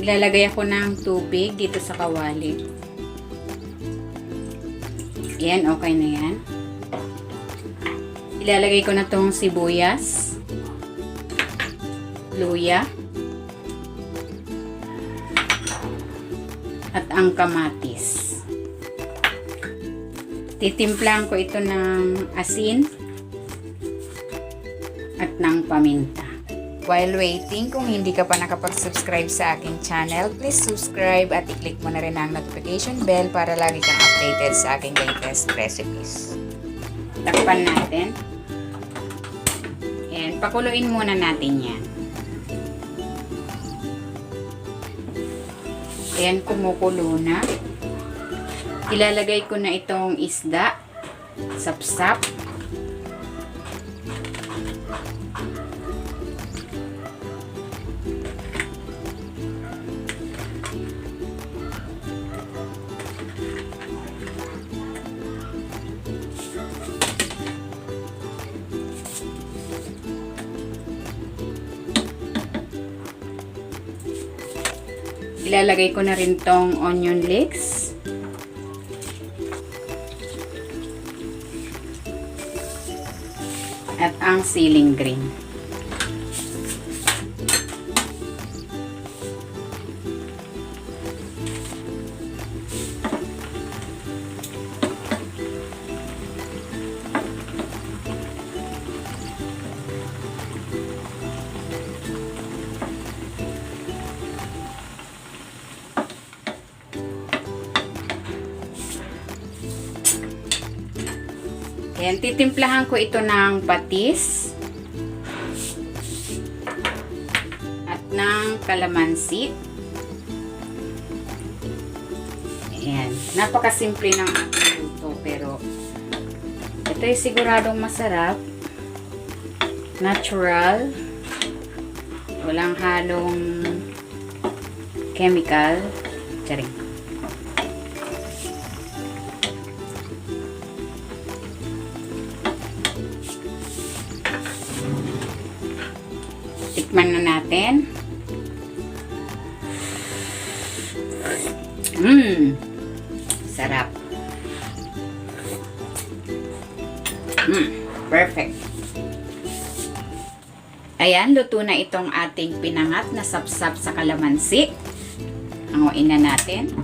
Ilalagay ako ng tubig dito sa kawali. Yan, okay na yan. Ilalagay ko na tong sibuyas, luya, at ang kamatis. Titimplahan ko ito ng asin at ng paminta. While waiting, kung hindi ka pa nakapag-subscribe sa aking channel, please subscribe at i-click mo na rin ang notification bell para lagi kang updated sa aking latest recipes. Takpan natin. And pakuluin muna natin yan. Ayan, kumukulo na. Ilalagay ko na itong isda. Sapsap. Ilalagay ko na rin tong onion leeks. At ang ceiling green. Ayan, titimplahan ko ito ng patis at ng kalamansi. Ayan, napakasimple ng luto pero ito ay siguradong masarap. Natural. Walang halong chemical. Charing. Tikman na natin. Mmm. Sarap. Mmm. Perfect. Ayan, luto na itong ating pinangat na sapsap sa kalamansi. Hanguin na natin.